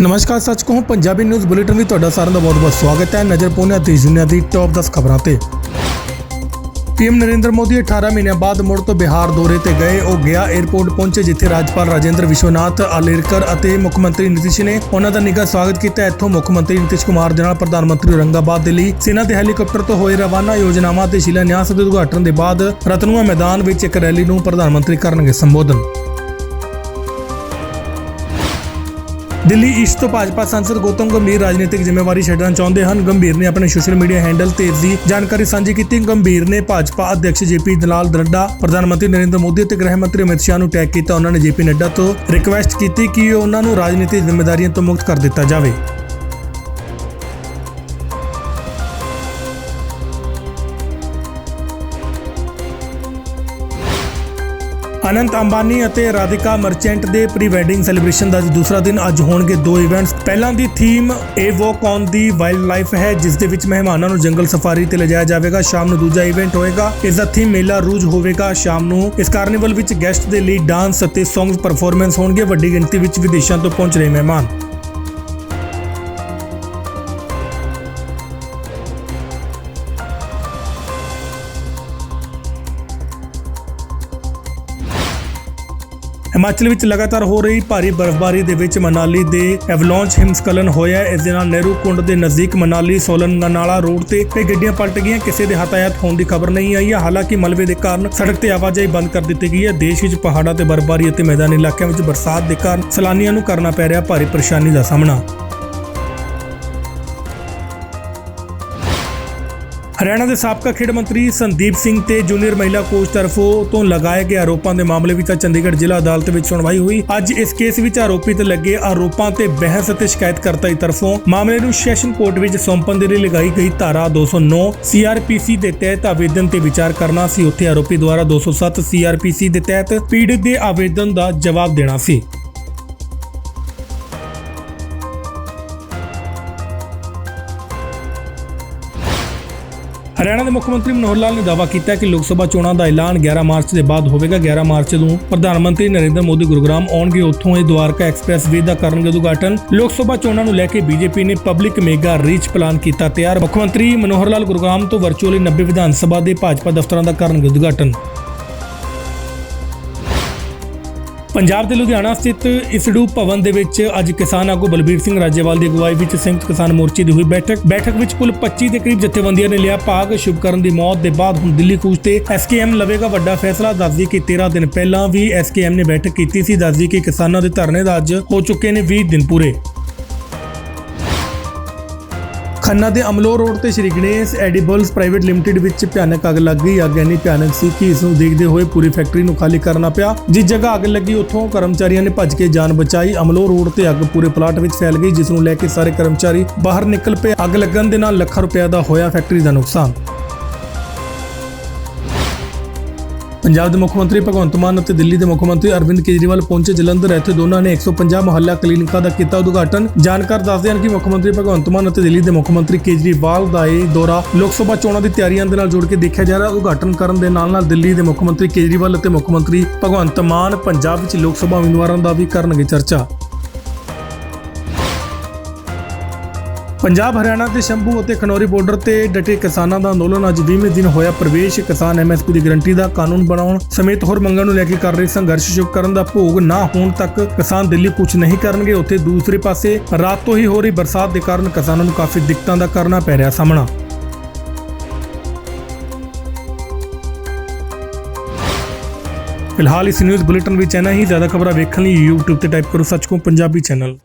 ਨਮਸਕਾਰ ਸੱਚ ਕਹੂੰ ਪੰਜਾਬੀ ਨਿਊਜ਼ ਬੁਲੇਟਿਨ ਵਿੱਚ ਤੁਹਾਡਾ ਸਾਰਿਆਂ ਦਾ ਬਹੁਤ-ਬਹੁਤ ਸਵਾਗਤ ਹੈ। ਨਜ਼ਰ ਪਾਉਂਦੇ ਤੇ ਦੁਨੀਆ ਦੀ ਟੌਪ 10 ਖਬਰਾਂ ਤੇ। ਪੀਐਮ ਨਰਿੰਦਰ ਮੋਦੀ 18 ਮਹੀਨਿਆਂ ਬਾਅਦ ਮੁੜ ਤੋਂ ਬਿਹਾਰ ਦੌਰੇ ਤੇ ਗਏ। ਉਹ ਗਿਆ 에ਅਰਪੋਰਟ ਪਹੁੰਚੇ, ਜਿੱਥੇ ਰਾਜਪਾਲ ਰਾਜੇਂਦਰ ਵਿਸ਼ਵਨਾਥ ਆਲੇਰਕਰ ਅਤੇ ਮੁੱਖ ਮੰਤਰੀ ਨਿਤਿਸ਼ ਨੇ ਉਹਨਾਂ ਦਾ ਨਿੱਘਾ ਸਵਾਗਤ ਕੀਤਾ। ਇੱਥੋਂ ਮੁੱਖ ਮੰਤਰੀ ਨਿਤਿਸ਼ ਕੁਮਾਰ ਦੇ ਨਾਲ ਪ੍ਰਧਾਨ ਮੰਤਰੀ ਔਰੰਗਾਬਾਦ ਦੇ ਲਈ ਸੈਨਾ ਦੇ ਹੈਲੀਕਾਪਟਰ ਤੋਂ ਹੋਏ ਰਵਾਨਾ ਯੋਜਨਾਵਾਂ ਤੇ ਸ਼ਿਲਾਨਿਆਸ ਦੇ ਉਦਘਾਟਨ ਦੇ ਬਾਅਦ ਰਤਨੂਆ ਮੈਦਾਨ ਵਿੱਚ ਇੱਕ ਰੈਲੀ ਨੂੰ ਪ੍ਰਧਾਨ ਮੰਤਰੀ ਕਰਨਗੇ ਸੰਬੋਧਨ। ਦਿੱਲੀ ਈਸਟ ਤੋਂ ਭਾਜਪਾ ਸੰਸਦ ਗੌਤਮ ਗੰਭੀਰ ਰਾਜਨੀਤਿਕ ਜ਼ਿੰਮੇਵਾਰੀ ਛੱਡਣਾ ਚਾਹੁੰਦੇ ਹਨ। ਗੰਭੀਰ ਨੇ ਆਪਣੇ ਸੋਸ਼ਲ ਮੀਡੀਆ ਹੈਂਡਲ ਤੇ ਇਸ ਦੀ ਜਾਣਕਾਰੀ ਸਾਂਝੀ ਕੀਤੀ। ਗੰਭੀਰ ਨੇ ਭਾਜਪਾ ਅਧਿਕਸ਼ ਜੇਪੀ ਦਲਾਲ ਨੱਡਾ ਪ੍ਰਧਾਨ ਮੰਤਰੀ ਨਰਿੰਦਰ ਮੋਦੀ ਅਤੇ ਗ੍ਰਹਿ ਮੰਤਰੀ ਅਮਿਤ ਸ਼ਾਹ ਨੂੰ ਟੈਗ ਕੀਤਾ। ਉਹਨਾਂ ਨੇ ਜੇਪੀ ਨੱਡਾ ਤੋਂ ਰਿਕੁਐਸਟ ਕੀਤੀ ਕਿ ਉਹਨਾਂ ਨੂੰ ਰਾਜਨੀਤਿਕ ਜ਼ਿੰਮੇਵਾਰੀਆਂ ਤੋਂ ਮੁਕਤ ਕਰ ਦਿੱਤਾ ਜਾਵੇ। ਅਨੰਤ ਅੰਬਾਨੀ ਅਤੇ ਰਾਧਿਕਾ ਮਰਚੈਂਟ ਦੇ ਪ੍ਰੀ ਵੈਡਿੰਗ ਸੈਲੀਬ੍ਰੇਸ਼ਨ ਦਾ ਦੂਸਰਾ ਦਿਨ ਅੱਜ ਹੋਣਗੇ ਦੋ ਇਵੈਂਟਸ ਪਹਿਲਾਂ ਦੀ theme a walk on the wildlife ਹੈ, ਜਿਸ ਦੇ ਵਿੱਚ ਮਹਿਮਾਨਾਂ ਨੂੰ ਜੰਗਲ ਸਫਾਰੀ ਤੇ ਲਿਜਾਇਆ ਜਾਵੇਗਾ। ਸ਼ਾਮ ਨੂੰ ਦੂਜਾ ਇਵੈਂਟ ਹੋਏਗਾ। ਇਸ ਦਾ ਥੀਮ ਮੇਲਾ ਰੂਜ ਹੋਵੇਗਾ ਸ਼ਾਮ ਨੂੰ। ਇਸ ਕਾਰਨੀਵਲ ਵਿੱਚ ਗੈਸਟ ਦੇ ਲਈ ਡਾਂਸ ਅਤੇ ਸੌਂਗ ਪਰਫਾਰਮੈਂਸ ਹੋਣਗੇ। ਵੱਡੀ ਗਿਣਤੀ ਵਿੱਚ ਵਿਦੇਸ਼ਾਂ ਤੋਂ ਪਹੁੰਚ ਰਹੇ ਮਹਿਮਾਨ। ਹਿਮਾਚਲ ਵਿੱਚ ਲਗਾਤਾਰ ਹੋ ਰਹੀ ਭਾਰੀ ਬਰਫ਼ਬਾਰੀ ਦੇ ਵਿੱਚ ਮਨਾਲੀ ਦੇ ਐਵਲਾਂਚ ਹਿਮਸਖਲਨ ਹੋਇਆ ਇਸ ਦੇ ਨਾਲ ਨਹਿਰੂ ਕੁੰਡ ਦੇ ਨਜ਼ਦੀਕ ਮਨਾਲੀ ਸੋਲਨ ਨਾਲਾ ਰੋਡ ਤੇ ਕਈ ਗੱਡੀਆਂ ਪਲਟ ਗਈਆਂ। ਕਿਸੇ ਦੇ ਹਤਾਇਤ ਹੋਣ ਦੀ ਖਬਰ ਨਹੀਂ ਆਈ ਹੈ। ਹਾਲਾਂਕਿ ਮਲਬੇ ਦੇ ਕਾਰਨ ਸੜਕ ਤੇ ਆਵਾਜਾਈ ਬੰਦ ਕਰ ਦਿੱਤੀ ਗਈ ਹੈ। ਦੇਸ਼ ਵਿੱਚ ਪਹਾੜਾਂ ਤੇ ਬਰਫ਼ਬਾਰੀ ਅਤੇ ਮੈਦਾਨੀ ਇਲਾਕਿਆਂ ਵਿੱਚ ਬਰਸਾਤ ਦੇ ਕਾਰਨ ਸੈਲਾਨੀਆਂ ਨੂੰ ਕਰਨਾ ਪੈ ਰਿਹਾ ਭਾਰੀ ਪਰੇਸ਼ਾਨੀ ਦਾ ਸਾਹਮਣਾ। ਹਰਿਆਣਾ ਦੇ ਸਾਬਕਾ ਖੇਡ ਮੰਤਰੀ ਸੰਦੀਪ ਸਿੰਘ ਤੇ ਜੂਨੀਅਰ ਮਹਿਲਾ ਕੋਚ ਤਰਫੋਂ ਤੋਂ ਲਗਾਏ ਗਏ ਆਰੋਪਾਂ ਦੇ ਮਾਮਲੇ ਵਿੱਚ ਅੱਜ ਚੰਡੀਗੜ੍ਹ ਜ਼ਿਲ੍ਹਾ ਅਦਾਲਤ ਵਿੱਚ ਸੁਣਵਾਈ ਹੋਈ। ਅੱਜ ਇਸ ਕੇਸ ਵਿੱਚ ਆਰੋਪੀ ਤੇ ਲੱਗੇ ਆਰੋਪਾਂ ਤੇ ਬਹਿਸ ਅਤੇ ਸ਼ਿਕਾਇਤਕਰਤਾ ਦੀ ਤਰਫੋਂ ਮਾਮਲੇ ਨੂੰ ਸੈਸ਼ਨ ਕੋਰਟ ਵਿੱਚ ਸੌਂਪਣ ਦੇ ਲਈ ਲਗਾਈ ਗਈ ਧਾਰਾ 209 ਸੀਆਰਪੀਸੀ ਦੇ ਤਹਿਤ ਆਵੇਦਨ ਤੇ ਵਿਚਾਰ ਕਰਨਾ ਸੀ। ਉੱਥੇ ਆਰੋਪੀ ਦੁਆਰਾ 207 ਸੀਆਰਪੀਸੀ ਦੇ ਤਹਿਤ ਪੀੜਤ ਦੇ ਆਵੇਦਨ ਦਾ ਜਵਾਬ ਦੇਣਾ ਸੀ। ਹਰਿਆਣਾ ਦੇ ਮੁੱਖ ਮੰਤਰੀ ਮਨੋਹਰ ਲਾਲ ਨੇ ਦਾਅਵਾ ਕੀਤਾ ਕਿ ਲੋਕ ਸਭਾ ਚੋਣਾਂ ਦਾ ਐਲਾਨ 11 ਮਾਰਚ ਦੇ ਬਾਅਦ ਹੋਵੇਗਾ। 11 ਮਾਰਚ ਨੂੰ ਪ੍ਰਧਾਨ ਮੰਤਰੀ ਨਰਿੰਦਰ ਮੋਦੀ ਗੁਰੂਗ੍ਰਾਮ ਆਉਣਗੇ। ਉੱਥੋਂ ਇਹ ਦੁਆਰਕਾ ਐਕਸਪ੍ਰੈਸ ਵੇ ਦਾ ਕਰਨਗੇ ਉਦਘਾਟਨ। ਲੋਕ ਸਭਾ ਚੋਣਾਂ ਨੂੰ ਲੈ ਕੇ ਬੀਜੇਪੀ ਨੇ ਪਬਲਿਕ ਮੇਗਾ ਰੀਚ ਪਲਾਨ ਕੀਤਾ ਤਿਆਰ। ਮੁੱਖ ਮੰਤਰੀ ਮਨੋਹਰ ਲਾਲ ਗੁਰੂਗ੍ਰਾਮ ਤੋਂ ਵਰਚੁਅਲੀ 90 ਵਿਧਾਨ ਸਭਾ ਦੇ ਭਾਜਪਾ ਦਫ਼ਤਰਾਂ ਦਾ ਕਰਨਗੇ ਉਦਘਾਟਨ। ਪੰਜਾਬ ਦੇ ਲੁਧਿਆਣਾ ਸਥਿਤ ਇਸੜੂ ਭਵਨ ਦੇ ਵਿੱਚ ਅੱਜ ਕਿਸਾਨ ਆਗੂ ਬਲਬੀਰ ਸਿੰਘ ਰਾਜੇਵਾਲ ਦੀ ਅਗਵਾਈ ਵਿੱਚ ਸੰਯੁਕਤ ਕਿਸਾਨ ਮੋਰਚੇ ਦੀ ਹੋਈ ਬੈਠਕ। ਬੈਠਕ ਵਿੱਚ ਕੁੱਲ 25 ਦੇ ਕਰੀਬ ਜਥੇਬੰਦੀਆਂ ਨੇ ਲਿਆ ਭਾਗ। ਸ਼ੁਭਕਰਨ ਦੀ ਮੌਤ ਦੇ ਬਾਅਦ ਹੁਣ ਦਿੱਲੀ ਕੂਚ ਤੇ ਐਸਕੇਐਮ ਲਵੇਗਾ ਵੱਡਾ ਫੈਸਲਾ। ਦੱਸਦੀ ਕਿ 13 ਦਿਨ ਪਹਿਲਾਂ ਵੀ ਐਸਕੇਐਮ ਨੇ ਬੈਠਕ ਕੀਤੀ ਸੀ। ਦੱਸਦੀ ਕਿ ਕਿਸਾਨਾਂ ਦੇ ਧਰਨੇ ਦਾ ਅੱਜ ਹੋ ਚੁੱਕੇ ਨੇ 20 ਦਿਨ ਪੂਰੇ। ਖੰਨਾ ਦੇ ਅਮਲੋ ਰੋਡ ਤੇ Shri Ganesh edibles private limited ਵਿੱਚ ਭਿਆਨਕ ਅੱਗ ਲੱਗ ਗਈ। ਅੱਗ ਇੰਨੀ ਭਿਆਨਕ ਸੀ ਕਿ ਇਸ ਨੂੰ ਦੇਖਦੇ ਹੋਏ ਪੂਰੀ ਫੈਕਟਰੀ ਨੂੰ ਖਾਲੀ ਕਰਨਾ ਪਿਆ। ਜਿਸ ਜਗ੍ਹਾ ਅੱਗ ਲੱਗੀ, ਉੱਥੋਂ ਕਰਮਚਾਰੀਆਂ ਨੇ ਭੱਜ ਕੇ ਜਾਨ ਬਚਾਈ। ਅਮਲੋ ਰੋਡ ਤੇ ਅੱਗ ਪੂਰੇ ਪਲਾਟ ਵਿੱਚ ਫੈਲ ਗਈ, ਜਿਸ ਨੂੰ ਲੈ ਕੇ ਸਾਰੇ ਕਰਮਚਾਰੀ ਬਾਹਰ ਨਿਕਲ ਪਏ। ਅੱਗ ਲੱਗਣ ਦੇ ਨਾਲ ਲੱਖਾਂ ਰੁਪਏ ਦਾ ਹੋਇਆ ਫੈਕਟਰੀ ਦਾ ਨੁਕਸਾਨ। ਪੰਜਾਬ ਦੇ ਮੁੱਖ ਮੰਤਰੀ ਭਗਵੰਤ ਮਾਨ ਅਤੇ ਦਿੱਲੀ ਦੇ ਮੁੱਖ ਮੰਤਰੀ ਅਰਵਿੰਦ ਕੇਜਰੀਵਾਲ ਪਹੁੰਚੇ ਜਲੰਧਰ, ਇੱਥੇ ਦੋਨਾਂ ਨੇ 150 ਮੁਹੱਲਾ ਕਲੀਨਿਕਾਂ ਦਾ ਕੀਤਾ ਉਦਘਾਟਨ। ਜਾਣਕਾਰ ਦੱਸਦੇ ਹਨ ਕਿ ਮੁੱਖ ਮੰਤਰੀ ਭਗਵੰਤ ਮਾਨ ਅਤੇ ਦਿੱਲੀ ਦੇ ਮੁੱਖ ਮੰਤਰੀ ਕੇਜਰੀਵਾਲ ਦਾ ਇਹ ਦੌਰਾ ਲੋਕ ਸਭਾ ਚੋਣਾਂ ਦੀ ਤਿਆਰੀਆਂ ਦੇ ਨਾਲ ਜੋੜ ਕੇ ਦੇਖਿਆ ਜਾ ਰਿਹਾ। ਉਦਘਾਟਨ ਕਰਨ ਦੇ ਨਾਲ ਨਾਲ ਦਿੱਲੀ ਦੇ ਮੁੱਖ ਮੰਤਰੀ ਕੇਜਰੀਵਾਲ ਅਤੇ ਮੁੱਖ ਮੰਤਰੀ ਭਗਵੰਤ ਮਾਨ ਪੰਜਾਬ ਵਿੱਚ ਲੋਕ ਸਭਾ ਉਮੀਦਵਾਰਾਂ ਦਾ ਵੀ ਕਰਨਗੇ ਚਰਚਾ। ਪੰਜਾਬ, ਹਰਿਆਣਾ ਤੇ ਸ਼ੰਭੂ ਅਤੇ ਖਨੌਰੀ ਬਾਰਡਰ ਤੇ ਡਟੇ ਕਿਸਾਨਾਂ ਦਾ ਅੰਦੋਲਨ ਅੱਜ 20ਵੇਂ ਦਿਨ ਹੋਇਆ। ਪ੍ਰਵੇਸ਼ ਕਿਸਾਨ ਐਮਐਸਪੀ ਦੀ ਗਰੰਟੀ ਦਾ ਕਾਨੂੰਨ ਬਣਾਉਣ ਸਮੇਤ ਹੋਰ ਮੰਗਾਂ ਨੂੰ ਲੈ ਕੇ ਕਰ ਰਹੇ ਸੰਘਰਸ਼। ਸ਼ੁਰੂ ਕਰਨ ਦਾ ਭੋਗ ਨਾ ਹੋਣ ਤੱਕ ਕਿਸਾਨ ਦਿੱਲੀ ਕੁਝ ਨਹੀਂ ਕਰਨਗੇ। ਉੱਥੇ ਦੂਸਰੇ ਪਾਸੇ ਰਾਤ ਤੋਂ ਹੀ ਹੋ ਰਹੀ ਬਰਸਾਤ ਦੇ ਕਾਰਨ ਕਿਸਾਨਾਂ ਨੂੰ ਕਾਫੀ ਦਿੱਕਤਾਂ ਦਾ ਕਰਨਾ ਪੈ ਰਿਹਾ ਸਾਹਮਣਾ। ਫਿਲਹਾਲ ਇਸ ਨਿਊਜ਼ ਬੁਲੇਟਿਨ ਵਿੱਚ ਇੰਨਾ ਹੀ। ਜ਼ਿਆਦਾ ਖਬਰਾਂ ਵੇਖਣ ਲਈ YouTube ਤੇ ਟਾਈਪ ਕਰੋ ਸੱਚਕੋ ਪੰਜਾਬੀ ਚੈਨਲ